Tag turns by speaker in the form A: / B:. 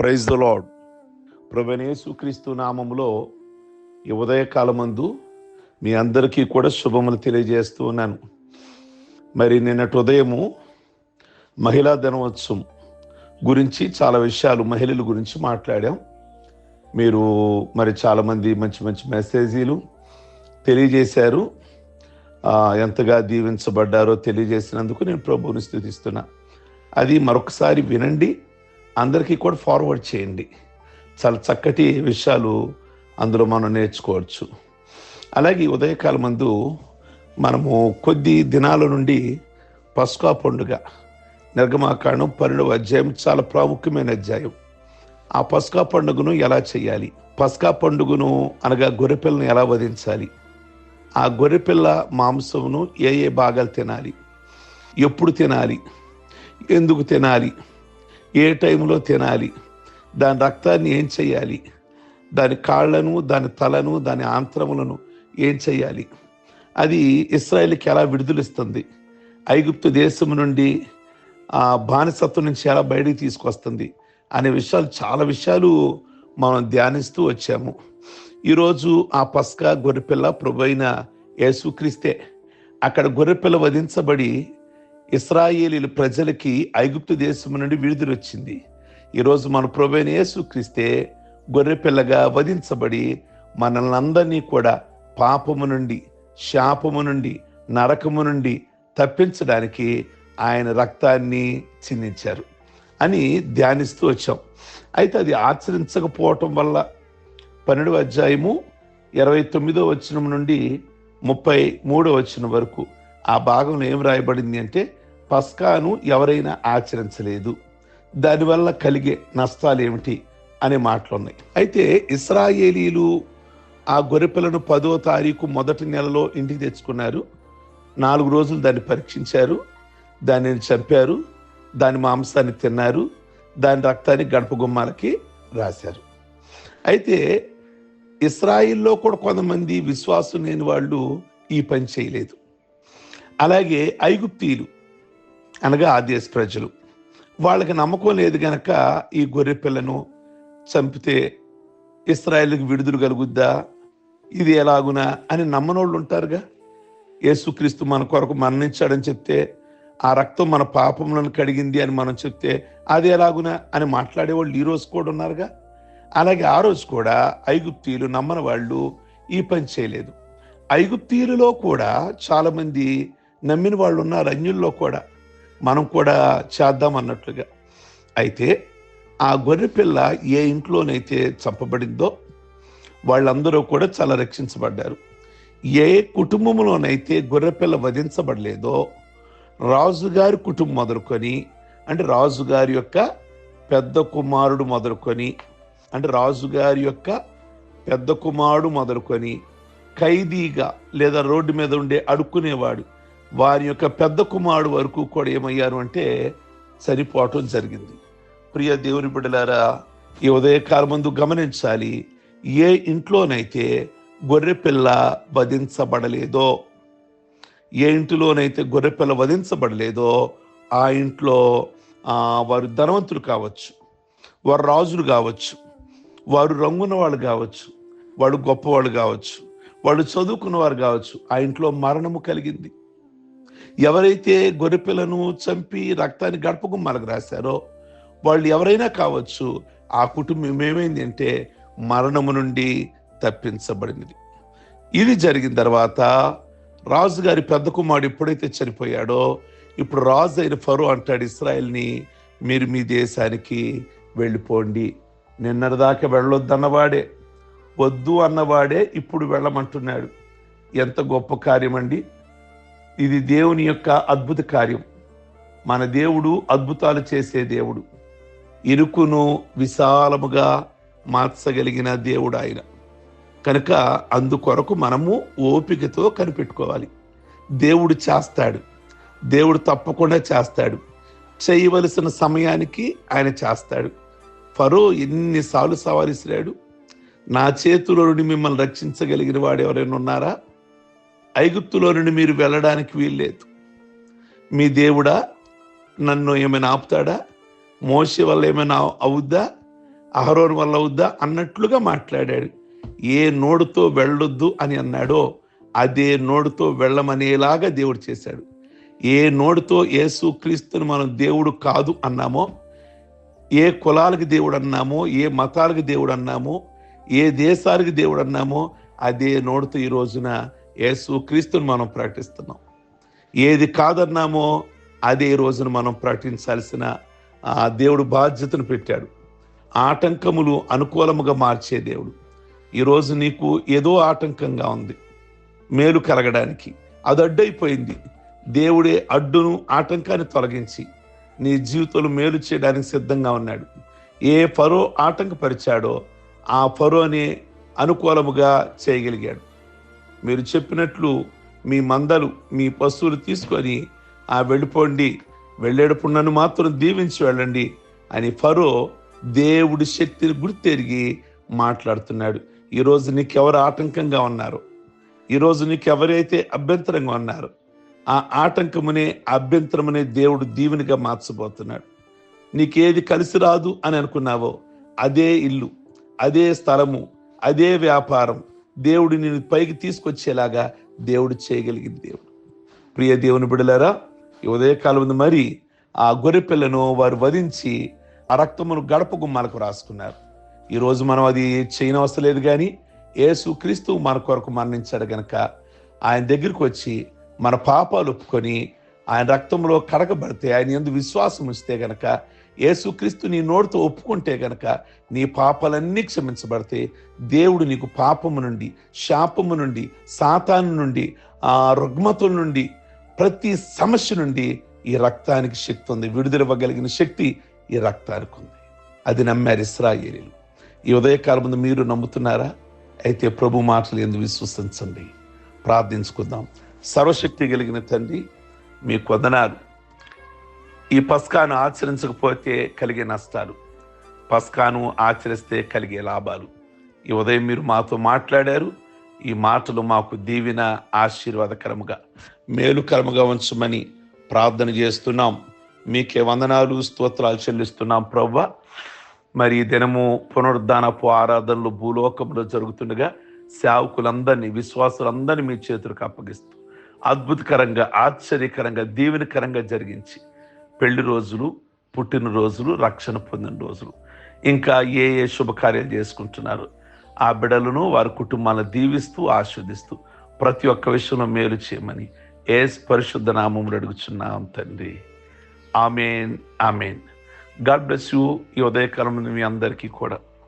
A: Praise the lord క్రీస్తు నామంలో ఈ ఉదయకాలమందు మీ అందరికీ కూడా శుభములు తెలియజేస్తూ ఉన్నాను. మరి నిన్నటి ఉదయము మహిళా దినోత్సవం గురించి చాలా విషయాలు మహిళల గురించి మాట్లాడాం. మీరు మరి చాలామంది మంచి మంచి మెసేజీలు తెలియజేశారు. ఎంతగా దీవించబడ్డారో తెలియజేసినందుకు నేను ప్రభువుని స్థుతిస్తున్నా. అది మరొకసారి వినండి. అందరికీ కూడా ఫార్వర్డ్ చేయండి. చాలా చక్కటి విషయాలు అందులో మనం నేర్చుకోవచ్చు. అలాగే ఉదయకాలం మందు మనము కొద్ది దినాల నుండి పస్కా పండుగ నిర్గమాకాండం పన్నెండవ అధ్యాయం చాలా ప్రాముఖ్యమైన అధ్యాయం. ఆ పస్కా పండుగను ఎలా చేయాలి? పస్కా పండుగను అనగా గొర్రెపిల్లను ఎలా వధించాలి? ఆ గొర్రెపిల్ల మాంసమును ఏ ఏ భాగాలు తినాలి? ఎప్పుడు తినాలి? ఎందుకు తినాలి? ఏ టైంలో తినాలి? దాని రక్తాన్ని ఏం చేయాలి దాని కాళ్ళను దాని తలను దాని ఆంత్రములను ఏం చేయాలి అది ఇస్రాయేల్కి ఎలా విడుదలిస్తుంది? ఐగుప్తు దేశం నుండి ఆ బానిసత్వం నుంచి ఎలా బయటికి తీసుకొస్తుంది? అనే విషయాలు చాలా విషయాలు మనం ధ్యానిస్తూ వచ్చాము. ఈరోజు ఆ పస్కా గొర్రెపిల్ల ప్రభైన యేసుక్రీస్తే అక్కడ గొర్రెపిల్ల వధించబడి ఇస్రాయేలీల ప్రజలకి ఐగుప్తు దేశం నుండి విడుదల వచ్చింది. ఈరోజు మన ప్రభైన యేసుక్రీస్తే గొర్రెపిల్లగా వధించబడి మనల్ని అందరినీ కూడా పాపము నుండి శాపము నుండి నరకము నుండి తప్పించడానికి ఆయన రక్తాన్ని చిందించారు అని ధ్యానిస్తూ వచ్చాం. అయితే అది ఆచరించకపోవటం వల్ల పన్నెండు అధ్యాయము ఇరవై తొమ్మిదో వచనం నుండి ముప్పై మూడో వచనం వరకు ఆ భాగంలో ఏం రాయబడింది అంటే పస్కాను ఎవరైనా ఆచరించలేదు. దానివల్ల కలిగే నష్టాలు ఏమిటి అనే మాటలు ఉన్నాయి అయితే ఇస్రాయేలీలు ఆ గొర్రెపిల్లను పదో తారీఖు మొదటి నెలలో ఇంటికి తెచ్చుకున్నారు. నాలుగు రోజులు దాన్ని పరీక్షించారు. దానిని చంపారు? దాని మాంసాన్ని తిన్నారు. దాని రక్తాన్ని గడప గుమ్మాలకి రాశారు. అయితే ఇస్రాయిల్లో కూడా కొంతమంది విశ్వాసం లేని వాళ్ళు ఈ పని చేయలేదు. అలాగే ఐగుప్తీయులు అనగా ఆ దేశ ప్రజలు. వాళ్ళకి నమ్మకం లేదు గనక ఈ గొర్రె పిల్లను చంపితే ఇస్రాయేల్కి విడుదల కలుగుద్దా? ఇది ఎలాగునా అని నమ్మనోళ్ళు ఉంటారుగా. యేసుక్రీస్తు మన కొరకు మరణించాడని చెప్తే ఆ రక్తం మన పాపములను కడిగింది అని మనం చెప్తే అది ఎలాగునా అని మాట్లాడేవాళ్ళు ఈ రోజు కూడా ఉన్నారుగా. అలాగే ఆ రోజు కూడా ఐగుప్తీయులు నమ్మని వాళ్ళు ఈ పని చేయలేదు. ఐగుప్తీయులలో కూడా చాలామంది నమ్మిన వాళ్ళు ఉన్నారు అన్యుల్లో కూడా. మనం కూడా చేద్దాం అన్నట్లుగా. అయితే ఆ గొర్రె పిల్ల ఏ ఇంట్లోనైతే చంపబడిందో వాళ్ళందరూ కూడా చాలా రక్షించబడ్డారు. ఏ కుటుంబంలోనైతే గొర్రెపిల్ల వధించబడలేదో రాజుగారి కుటుంబం మొదలుకొని అంటే రాజుగారి యొక్క పెద్ద కుమారుడు మొదలుకొని అంటే రాజుగారి యొక్క పెద్ద కుమారుడు మొదలుకొని ఖైదీగా లేదా రోడ్డు మీద ఉండే అడుక్కునేవాడు వారి యొక్క పెద్ద కుమారుడు వరకు కూడా ఏమయ్యారు అంటే చనిపోవటం జరిగింది. ప్రియ దేవుని బిడ్డలారా ఈ ఉదయకాలమందు గమనించాలి ఏ ఇంట్లోనైతే గొర్రెపిల్ల వధించబడలేదో ఏ ఇంటిలోనైతే గొర్రెపిల్ల వధించబడలేదో ఆ ఇంట్లో వారు ధనవంతులు కావచ్చు వారు రాజులు కావచ్చు వారు రంగున్న వాళ్ళు కావచ్చు వాడు గొప్పవాళ్ళు కావచ్చు వాడు చదువుకున్న వారు కావచ్చు ఆ ఇంట్లో మరణము కలిగింది. ఎవరైతే గొర్రెపిల్లను చంపి రక్తాన్ని గడపకు మనకు రాశారో వాళ్ళు ఎవరైనా కావచ్చు ఆ కుటుంబం ఏమైంది అంటే మరణము నుండి తప్పించబడినది. ఇది జరిగిన తర్వాత రాజుగారి పెద్ద కుమారుడు ఎప్పుడైతే చనిపోయాడో ఇప్పుడు రాజు అయిన ఫరో అంటాడు ఇస్రాయల్ని మీరు మీ దేశానికి వెళ్ళిపోండి. నిన్నటిదాకా వెళ్ళొద్దన్నవాడే వద్దు అన్నవాడే ఇప్పుడు వెళ్ళమంటున్నాడు. ఎంత గొప్ప కార్యం అండి ఇది దేవుని యొక్క అద్భుత కార్యం. మన దేవుడు అద్భుతాలు చేసే దేవుడు. ఇరుకును విశాలముగా మార్చగలిగిన దేవుడు ఆయన. కనుక అందుకొరకు మనము ఓపికతో కనిపెట్టుకోవాలి. దేవుడు చేస్తాడు. దేవుడు తప్పకుండా చేస్తాడు. చేయవలసిన సమయానికి ఆయన చేస్తాడు. ఫరో ఎన్నిసార్లు సవాలిసిరాడు? నా చేతిలో నుండి మిమ్మల్ని రక్షించగలిగిన వాడు ఎవరైనా ఉన్నారా? ఐగుప్తులో నుండి మీరు వెళ్ళడానికి వీల్లేదు. మీ దేవుడా నన్ను ఏమైనా ఆపుతాడా? మోసే వల్ల ఏమైనా అవుద్దా? అహరోన్ వల్ల అవుద్దా? అన్నట్లుగా మాట్లాడాడు. ఏ నోడుతో వెళ్ళొద్దు అని అన్నాడో అదే నోడుతో వెళ్ళమనేలాగా దేవుడు చేశాడు. ఏ నోడుతో యేసు క్రీస్తుని మనం దేవుడు కాదు అన్నామో ఏ కులాలకి దేవుడు అన్నామో ఏ మతాలకు దేవుడు అన్నామో ఏ దేశాలకు దేవుడు అన్నామో అదే నోడుతో ఈ రోజున యేసు క్రీస్తుని మనం ప్రకటిస్తున్నాం. ఏది కాదన్నామో అదే రోజున మనం ప్రకటించాల్సిన ఆ దేవుడు బాధ్యతను పెట్టాడు. ఆటంకములు అనుకూలముగా మార్చే దేవుడు. ఈరోజు నీకు ఏదో ఆటంకంగా ఉంది మేలు కలగడానికి. అది అడ్డైపోయింది. దేవుడే అడ్డును ఆటంకాన్ని తొలగించి నీ జీవితంలో మేలు చేయడానికి సిద్ధంగా ఉన్నాడు. ఏ ఫరో ఆటంకపరిచాడో ఆ ఫరోని అనుకూలముగా చేయగలిగాడు. మీరు చెప్పినట్లు మీ మందలు మీ పశువులు తీసుకొని ఆ వెళ్ళిపోండి. వెళ్ళేటప్పుడు నన్ను మాత్రం దీవించి వెళ్ళండి అని ఫరో దేవుడి శక్తిని గుర్తెరిగి మాట్లాడుతున్నాడు. ఈరోజు నీకెవరు ఆటంకంగా ఉన్నారు? ఈరోజు నీకెవరైతే అభ్యంతరంగా ఉన్నారు? ఆ ఆటంకమునే అభ్యంతరమునే దేవుడు దీవెనిగా మార్చబోతున్నాడు. నీకేది కలిసి రాదు అని అనుకున్నావో అదే ఇల్లు అదే స్థలము అదే వ్యాపారం దేవుడు నేను పైకి తీసుకొచ్చేలాగా దేవుడు చేయగలిగింది దేవుడు. ప్రియ దేవుని బిడలారా ఈ ఉదయకాలం ఉంది మరి ఆ గొర్రె పిల్లను వారు వధించి ఆ రక్తమును గడప గుమ్మాలకు రాసుకున్నారు. ఈరోజు మనం అది చేయనవసరం లేదు కానీ యేసు క్రీస్తు మన కొరకు మరణించాడు గనక ఆయన దగ్గరికి వచ్చి మన పాపాలు ఒప్పుకొని ఆయన రక్తంలో కడగబడితే ఆయన ఎందు విశ్వాసం ఇస్తే గనక యేసుక్రీస్తు నీ నోటితో ఒప్పుకుంటే గనక నీ పాపాలన్నీ క్షమించబడితే దేవుడు నీకు పాపము నుండి శాపము నుండి సాతాను నుండి ఆ రుగ్మతుల నుండి ప్రతి సమస్య నుండి ఈ రక్తానికి శక్తి ఉంది. విడుదలవ్వగలిగిన శక్తి ఈ రక్తానికి ఉంది. అది నమ్మారు ఇస్రాయేలీలు ఈ ఉదయకాలం ముందు మీరు నమ్ముతున్నారా? అయితే ప్రభు మాటలు ఎందుకు విశ్వసించండి? ప్రార్థించుకుందాం. సర్వశక్తి కలిగిన తండ్రి మీ వందనాలు. ఈ పస్కాను ఆచరించకపోతే కలిగే నష్టాలు పస్కాను ఆచరిస్తే కలిగే లాభాలు. ఈ ఉదయం మీరు మాతో మాట్లాడారు ఈ మాటలు మాకు దీవిన ఆశీర్వాదకరముగా మేలుకరముగా ఉంచమని ప్రార్థన చేస్తున్నాం. మీకే వందనాలు స్తోత్రాలు చెల్లిస్తున్నాం ప్రవ్వ. మరి దినము పునరుద్ధానపు ఆరాధనలు భూలోకంలో జరుగుతుండగా సేవకులందరినీ విశ్వాసులందరినీ మీ చేతులకు అప్పగిస్తూ అద్భుతకరంగా ఆశ్చర్యకరంగా దీవెనకరంగా జరిగించి పెళ్ళి రోజులు పుట్టినరోజులు రక్షణ పొందిన రోజులు. ఇంకా ఏ ఏ శుభకార్యాలు చేసుకుంటున్నారు? ఆ బిడలను వారి కుటుంబాలను దీవిస్తూ ఆస్వాదిస్తూ ప్రతి ఒక్క విషయంలో మేలు చేయమని ఏ పరిశుద్ధ నామములు అడుగుచున్నాం తండ్రి. Amen amen. God bless you. ఈ ఉదయకాలం మీ అందరికీ కూడా.